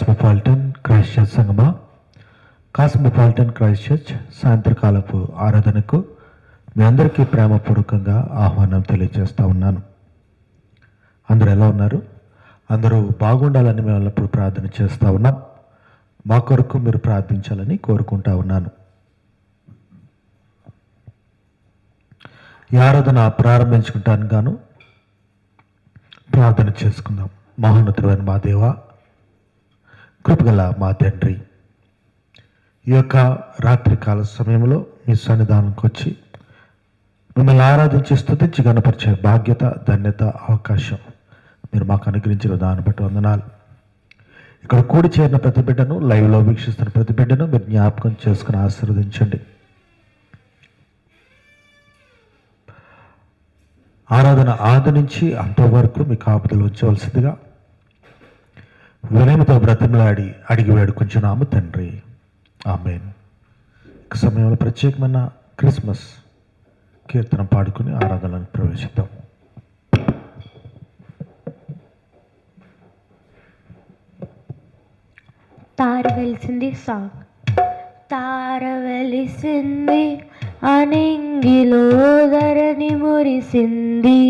Cosmopolitan Christ church సంగమా. Cosmopolitan Christ church సాయంత్రకాలపు ఆరాధనకు మీ అందరికీ ప్రేమపూర్వకంగా ఆహ్వానం తెలియజేస్తూ ఉన్నాను. అందరూ ఎలా ఉన్నారు? అందరూ బాగుండాలని మేము ఎల్లప్పుడూ ప్రార్థన చేస్తూ ఉన్నాం. మా కొరకు మీరు ప్రార్థించాలని కోరుకుంటా ఉన్నాను. ఈ ఆరాధన ప్రారంభించుకుంటాను గాను ప్రార్థన చేసుకుందాం. మహోన్నతుడైన మా దేవా కృపగల మా తండ్రి. ఈ యొక్క రాత్రికాల సమయంలో మీ సన్నిధానంకి వచ్చి మిమ్మల్ని ఆరాధించి స్థుతించి గణపరిచే బాధ్యత ధన్యత అవకాశం మీరు మాకు అనుగ్రహించిన దాన్ని బట్టి వందనాలు. ఇక్కడ కూడి చేరిన ప్రతి బిడ్డను లైవ్లో వీక్షిస్తున్న ప్రతి బిడ్డను మీరు జ్ఞాపకం చేసుకుని ఆశీర్వదించండి. ఆరాధన ఆది నుంచి అంతవరకు మీ కాపుదలు ఉంచవలసిందిగా వినయముతో బ్రతిమలాడి అడిగి వేడుకుంటున్నాము తండ్రి. ఆమెన్. ఈ సమయంలో ప్రత్యేకమైన క్రిస్మస్ కీర్తన పాడుకుని ఆరాధనకు ప్రవేశిద్దాం. తార వెలిసింది సాంగ్ తార వెలిసింది అనింగిలో ధరణి మురిసింది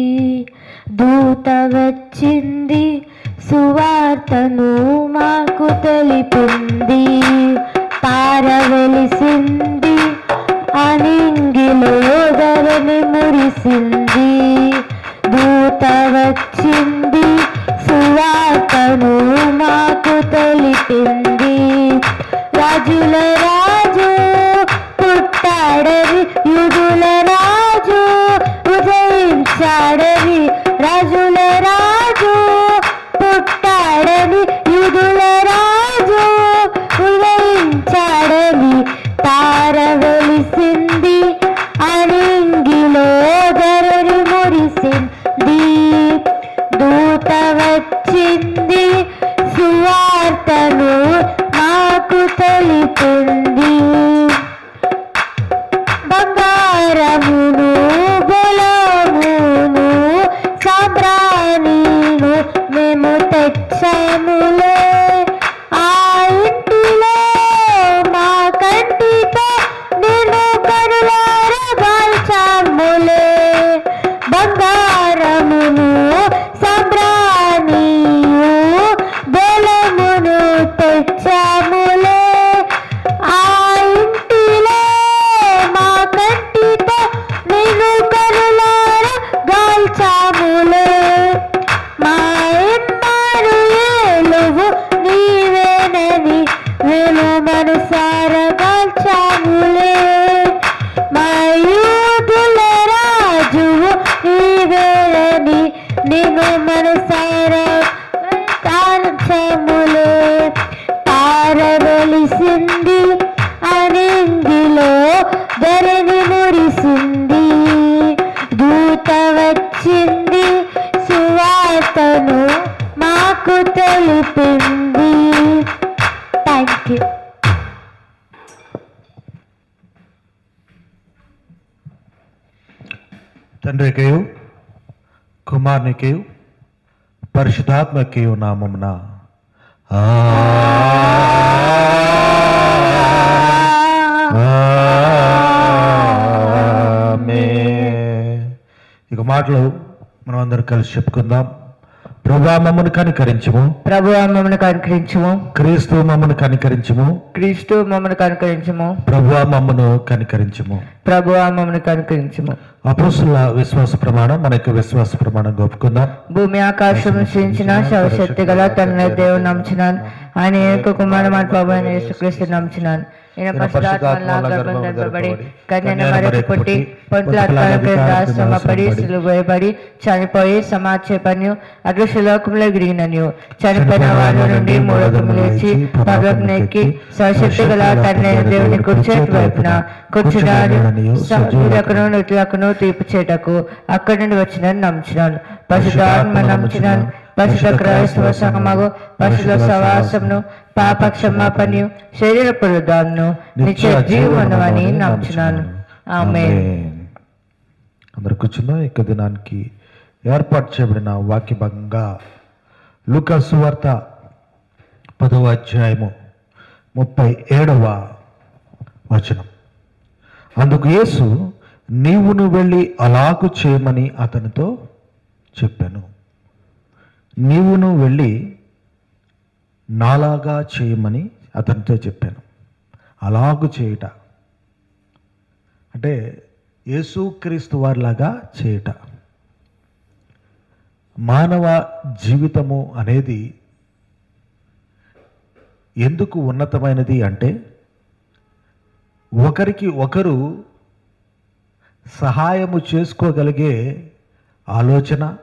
దూత వచ్చింది సువార్తను మాకు తెలిపింది. పారవెలి వచ్చింది సువార్తను మాకు తెలిపింది. థ్యాంక్ యూ తండ్రికేయు కుమారునికేయు పరిశుద్ధాత్మకేయు నామమున. ఆమేన్. మాటలు మనం అందరం కలిసి చెప్పుకుందాం. ప్రభా మమ్మను కనికరించము. ప్రభు మమ్మల్ని కనుకరించము. క్రీస్తు మమ్మను కనికరించము. క్రీస్తు మమ్మల్ని కనుకరించము. ప్రభు మమ్మను కనికరించము. ప్రభు మమ్మల్ని కనుకరించము. అపోస్తుల విశ్వాస ప్రమాణం మన యొక్క విశ్వాస ప్రమాణం ఒప్పుకుందాం భూమి ఆకాశం సృష్టించిన శవశక్తి గల తన దేవుడు నమ్ముచున్నాను. ఆయన యొక్క కుమారు మన ప్రభు యేసుక్రీస్తు నమ్ముచున్నాను. ఈయన పరిశుద్ధాత్మలా గర్భం ధరింపబడి కన్యన మరి పుట్టి పొంతుల శ్రమపడి సిలువేయబడి చనిపోయి సమాచేపని అదృశ్యలోకంలో గిరిగినను చనిపోయిన వారి నుండి మూడకము లేచి పర్వతం ఎక్కి సశక్తి గల తండ్రి దేవుని కుర్చేటి వైపున కూర్చున్నాడు. సూర్యకును నుతులకును తీర్పు చేయటకు అక్కడి నుండి వచ్చినని నమ్ముచున్నాను. పరిశుద్ధాత్మ నమ్ముచున్నాను. పరిశుద్ధ క్రైస్తవ సంఘమగు పరిశుద్ధ సవాసమును పాప క్షమాపణను శరీర పురుదాన్ని నిత్య జీవను అని నమ్ముచున్నాను ఆమె అందరు కూర్చుందాం. ఇక దినానికి ఏర్పాటు చేయబడిన వాక్య భాగంగా లూకా సువార్త పదవ అధ్యాయము ముప్పై ఏడవ వచనం. అందుకు యేసు నీవును వెళ్ళి అలాగు చేయమని అతనితో చెప్పాను. నీవును వెళ్ళి నాలాగా చేయమని అతనితో చెప్పాను. అలాగు చేయుట. అంటే యేసుక్రీస్తు వారిలాగా చేయుట. మానవ జీవితము అనేది ఎందుకు ఉన్నతమైనది అంటే ఒకరికి ఒకరు సహాయము చేసుకోగలిగే ఆలోచన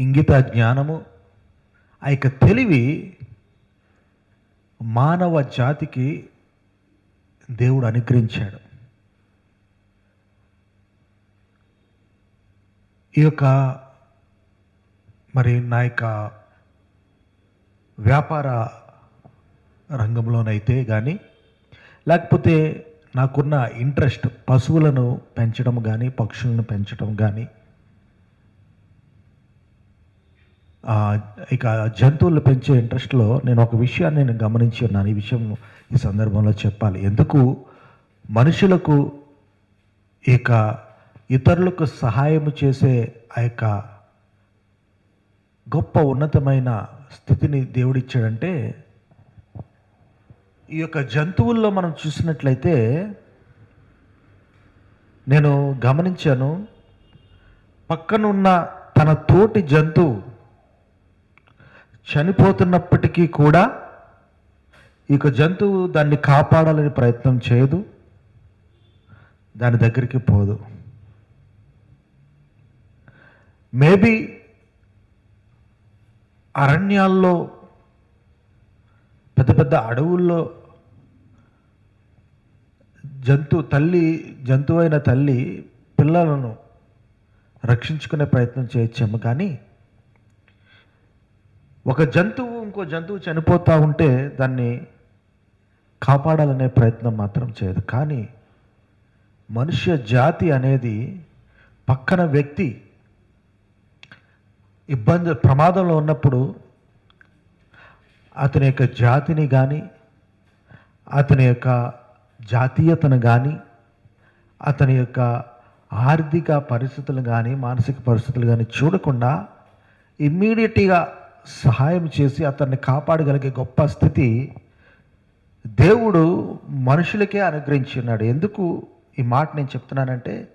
ఇంగిత జ్ఞానము ఆ యొక్క తెలివి మానవ జాతికి దేవుడు అనుగ్రహించాడు. ఈ యొక్క మరి నా యొక్క వ్యాపార రంగంలోనైతే కానీ లేకపోతే నాకున్న ఇంట్రెస్ట్ పశువులను పెంచడం కానీ పక్షులను పెంచడం కానీ ఆ, ఇక జంతువులు పెంచే ఇంట్రెస్ట్లో నేను ఒక విషయాన్ని నేను గమనించి ఉన్నాను. ఈ విషయం ఈ సందర్భంలో చెప్పాలి. ఎందుకు? మనుషులకు ఇక ఇతరులకు సహాయం చేసే ఆ యొక్క గొప్ప ఉన్నతమైన స్థితిని దేవుడిచ్చాడంటే ఈ యొక్క జంతువుల్లో మనం చూసినట్లయితే నేను గమనించాను పక్కనున్న తన తోటి జంతువు చనిపోతున్నప్పటికీ కూడా ఈ జంతువు దాన్ని కాపాడాలని ప్రయత్నం చేయదు దాని దగ్గరికి పోదు. మేబీ అరణ్యాల్లో పెద్ద పెద్ద అడవుల్లో జంతు తల్లి జంతువైన తల్లి పిల్లలను రక్షించుకునే ప్రయత్నం చేయొచ్చేమో కానీ ఒక జంతువు ఇంకో జంతువు చనిపోతూ ఉంటే దాన్ని కాపాడాలనే ప్రయత్నం మాత్రం చేయదు. కానీ మనుష్య జాతి అనేది పక్కన వ్యక్తి ఇబ్బంది ప్రమాదంలో ఉన్నప్పుడు అతని యొక్క జాతిని కానీ అతని యొక్క జాతీయతను కానీ అతని యొక్క ఆర్థిక పరిస్థితులు కానీ మానసిక పరిస్థితులు కానీ చూడకుండా ఇమ్మీడియట్గా సహాయం చేసి అతన్ని కాపాడగలిగే గొప్ప స్థితి దేవుడు మనుషులకే అనుగ్రహించున్నాడు. ఎందుకు ఈ మాట నేను చెప్తున్నానంటే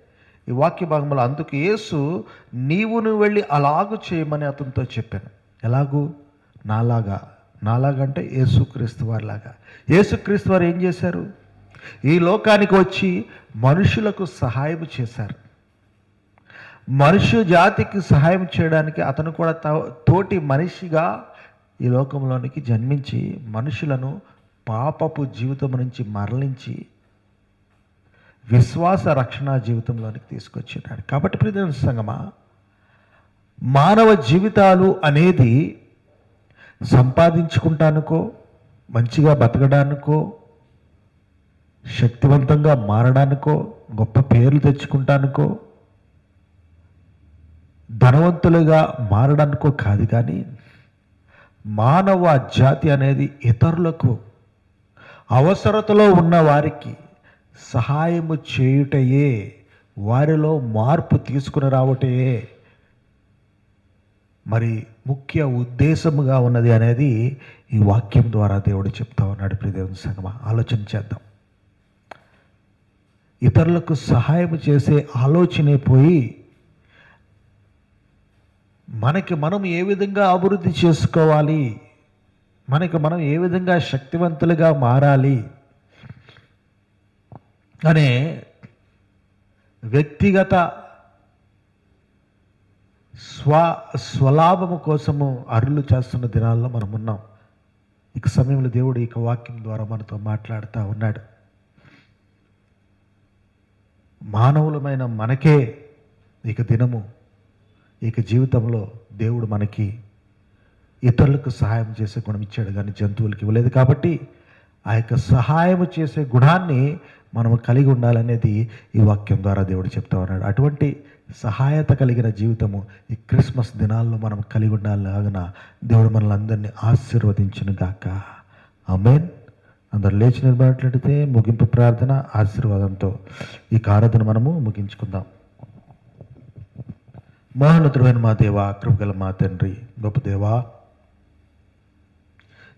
ఈ వాక్య భాగంలో అందుకు యేసు నీవు నువ్వు వెళ్ళి అలాగు చేయమని అతనితో చెప్పాను. ఎలాగూ? నాలాగా. నాలాగా అంటే యేసుక్రీస్తు వారిలాగా. యేసుక్రీస్తు వారు ఏం చేశారు? ఈ లోకానికి వచ్చి మనుషులకు సహాయం చేశారు. మనుష్య జాతికి సహాయం చేయడానికి అతను కూడా తోటి మనిషిగా ఈ లోకంలోనికి జన్మించి మనుషులను పాపపు జీవితం నుంచి మరలించి విశ్వాస రక్షణ జీవితంలోనికి తీసుకొచ్చినాడు. కాబట్టి ప్రతి సంగమా మానవ జీవితాలు అనేది సంపాదించుకుంటానుకో మంచిగా బతకడానికో శక్తివంతంగా మారడానికో గొప్ప పేర్లు తెచ్చుకుంటానుకో ధనవంతులుగా మారడానికో కాదు కానీ మానవ జాతి అనేది ఇతరులకు అవసరతలో ఉన్న వారికి సహాయము చేయుటయే వారిలో మార్పు తీసుకుని రావటయే మరి ముఖ్య ఉద్దేశముగా ఉన్నది అనేది ఈ వాక్యం ద్వారా దేవుడు చెప్తా ఉన్నాడు. ప్రియదేవుని సంగమ ఆలోచన చేద్దాం. ఇతరులకు సహాయం చేసే ఆలోచనే పోయి మనకి మనం ఏ విధంగా అభివృద్ధి చేసుకోవాలి? మనకి మనం ఏ విధంగా శక్తివంతులుగా మారాలి? అనే వ్యక్తిగత స్వ స్వలాభము కోసము అరులు చేస్తున్న దినాల్లో మనం ఉన్నాం. ఇక సమయంలో దేవుడు ఇక వాక్యం ద్వారా మనతో మాట్లాడుతూ ఉన్నాడు. మానవులమైన మనకే ఇక దినము ఇక జీవితంలో దేవుడు మనకి ఇతరులకు సహాయం చేసే గుణం ఇచ్చాడు కానీ జంతువులకి ఇవ్వలేదు కాబట్టి ఆ యొక్క సహాయం చేసే గుణాన్ని మనము కలిగి ఉండాలనేది ఈ వాక్యం ద్వారా దేవుడు చెప్తా ఉన్నాడు. అటువంటి సహాయత కలిగిన జీవితము ఈ క్రిస్మస్ దినాల్లో మనం కలిగి ఉండాలాగన దేవుడు మనల్ని అందరినీ ఆశీర్వదించును గాక అమేన్ అందరు లేచి నిలబడినట్లయితే ముగింపు ప్రార్థన ఆశీర్వాదంతో ఈ ఆరాధన మనము ముగించుకుందాం. మహోన్నతుడైన మా దేవ కృపగల మా తండ్రి గొప్ప దేవా.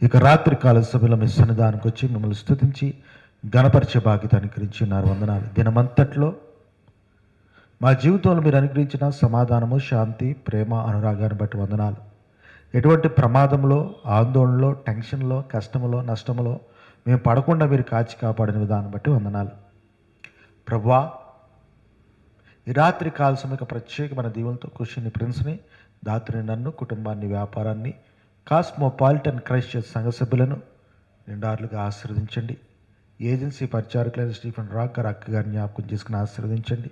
ఇక రాత్రి కాల సభలో మీ సన్నిధానికి వచ్చి మిమ్మల్ని స్థుతించి గణపరిచే బాధ్యత అనుగ్రహించి ఉన్నారు వందనాలు. దినమంతట్లో మా జీవితంలో మీరు అనుగ్రహించిన సమాధానము శాంతి ప్రేమ అనురాగాన్ని బట్టి వందనాలు. ఎటువంటి ప్రమాదంలో ఆందోళనలో టెన్షన్లో కష్టములో నష్టములో మేము పడకుండా మీరు కాచి కాపాడిన విధానం బట్టి వందనాలు. ప్రభా ఈ రాత్రి కాల సమయక ప్రత్యేకమైన దీవులతో కుషిని ప్రిన్స్ని దాత్రిని నన్ను కుటుంబాన్ని వ్యాపారాన్ని కాస్మోపాలిటన్ క్రైస్ట్ సంఘ సభ్యులను నిండార్లుగా ఆశీర్వదించండి. ఏజెన్సీ పరిచారకులైన స్టీఫెన్ రాకర్ అక్క గారిని జ్ఞాపకం చేసుకుని ఆశీర్వదించండి.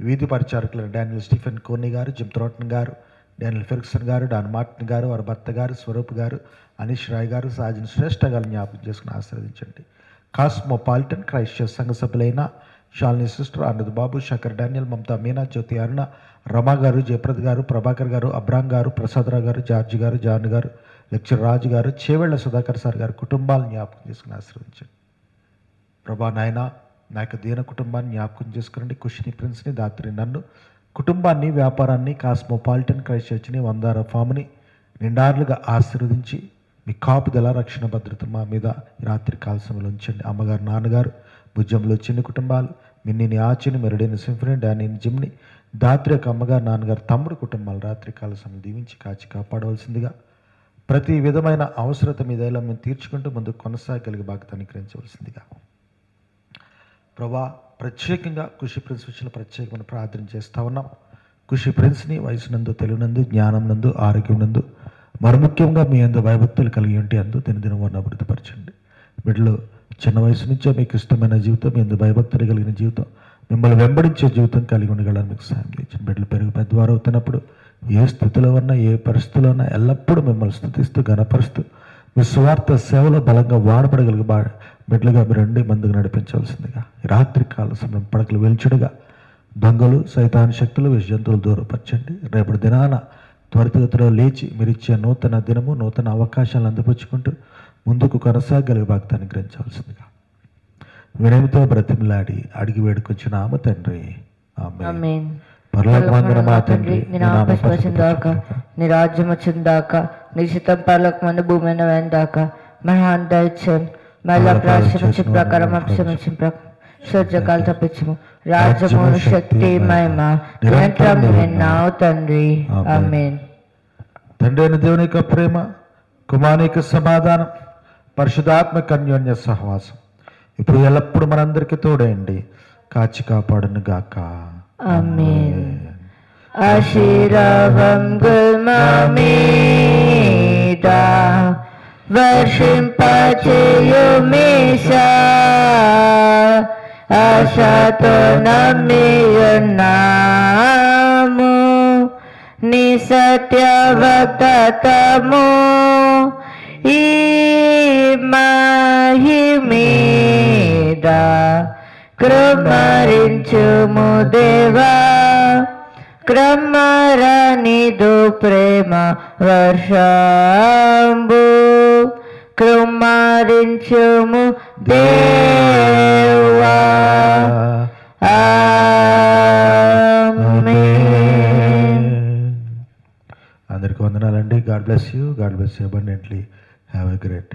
వీధి పరిచారకులైన డానియల్ స్టీఫెన్ కోర్ని గారు జిమ్త్రోట్న్ గారు డానియల్ ఫెర్గ్సన్ గారు డాన్ మార్టిన్ గారు వారి భర్త గారు స్వరూప్ గారు అనీష్ రాయ్ గారు సాజన్ శ్రేష్ఠ గారిని జ్ఞాపకం చేసుకుని ఆశీర్వదించండి. కాస్మోపాలిటన్ క్రైస్ట్ సంఘ సభ్యులైన షాలిని సిస్టర్ ఆనంద్ బాబు శంకర్ డానియల్ మమతా మీనా జ్యోతి అరుణ రమా గారు జయప్రద్ గారు ప్రభాకర్ గారు అబ్రాం గారు ప్రసాదరావు గారు జార్జి గారు జాన్ గారు లెక్చర్ రాజు గారు చేవెళ్ళ సుధాకర్ సార్ గారు కుటుంబాలను జ్ఞాపకం చేసుకుని ఆశీర్వదించండి ప్రభా నాయన నా యొక్క దీన కుటుంబాన్ని జ్ఞాపకం చేసుకురండి కుషిని ప్రిన్స్ని దాత్రి నన్ను. కుటుంబాన్ని వ్యాపారాన్ని కాస్మోపాలిటన్ క్రైస్ట్ చర్చిని వందార ఫామ్ని నిండార్లుగా ఆశీర్వదించి మీ కాపుదల రక్షణ భద్రత మా మీద రాత్రి కాల సమయంలో ఉంచండి. అమ్మగారు నాన్నగారు భుజంలో చిన్న కుటుంబాలు మిన్నిని ఆచిని మెరుడైన సింఫనీ డానీని జిమ్ని దాత్రి యొక్క అమ్మగారు నాన్నగారు తమ్ముడు కుటుంబాలు రాత్రి కాల సమయం దీవించి కాచి కాపాడవలసిందిగా ప్రతి విధమైన అవసరత మీద ఇలా మేము తీర్చుకుంటూ ముందుకు కొనసాగలిగే బాధ్యత అనుగ్రహించవలసిందిగా. ప్రభా ప్రత్యేకంగా కృషి ప్రిన్స్ విషయంలో ప్రత్యేకమైన ప్రార్థన చేస్తూ ఉన్నాం. కృషి ప్రిన్స్ని వయసునందు తెలివినందు జ్ఞానం నందు ఆరోగ్యం నందు మరి ముఖ్యంగా మీ అందు భయభక్తులు కలిగి ఉంటే అందు దినదినం అభివృద్ధి అభివృద్ధిపరచండి. బిడ్డలు చిన్న వయసు నుంచే మీకు ఇష్టమైన జీవితం మీ భయభక్తులు కలిగిన జీవితం మిమ్మల్ని వెంబడించే జీవితం కలిగి ఉండగలని మీకు సాయం చేయండి బిడ్డలు పెరుగు పెద్దవారు అవుతున్నప్పుడు ఏ స్థితిలో ఉన్నా ఏ పరిస్థితిలో ఉన్నా ఎల్లప్పుడూ మిమ్మల్ని స్థుతిస్తూ గణపరుస్తూ మీ స్వార్థ సేవలో బలంగా వాడబడగలిగే బా బిడ్డలుగా మీరు రెండు మందికి నడిపించవలసిందిగా. రాత్రి కాల సమయం పడకలు వెలుచుడుగా దొంగలు సైతాన్ శక్తులు విష జంతువులు దూరపరచండి. రేపటి దినాన త్వరితగతిలో లేచి మీరు ఇచ్చే నూతన దినము నూతన అవకాశాలను అందిపుచ్చుకుంటూ ముందుకు కొనసాగలిగే భాగతాన్ని గ్రహించవలసిందిగా. వినయంతో బ్రతిమలాడి అడిగి వేడుకొచ్చిన ఆమె తండ్రి. ఆమె ఆమేన్. పరలోకమందున మా తండ్రి? నీ నామం వచ్చిందాక నీ రాజ్యం వచ్చిందాక నీ చిత్తం పర్లోక మంది భూమి మీద వేందాక మహాన్ దయచేయం. మళ్ళా ప్రాశ్రమించిన ప్రకారం అక్షమించిన ప్రకారం సూర్యకాలు తప్పించము. రాజ్యము శక్తి మహిమ నిరంతరం విన్నావు తండ్రి. ఆమేన్. తండ్రి అయిన దేవుని యొక్క ప్రేమ కుమారుని యొక్క సమాధానం పరిశుధాత్మక అన్యోన్య సహవాసం. ఇప్పుడు ఎల్లప్పుడూ మనందరికీ తోడేయండి కాచి కాపాడును గాక ఆశతో నమ్మియున్నాము. నీ సత్యవక్తము ఈ మహిమీద క్రమరించుము దేవా. క్రమరనిదు ప్రేమ వర్షంబు క్రమరించుము దేవా. ఆమేన్. అందరికి వందనాలండి. God bless you. God bless you abundantly have a great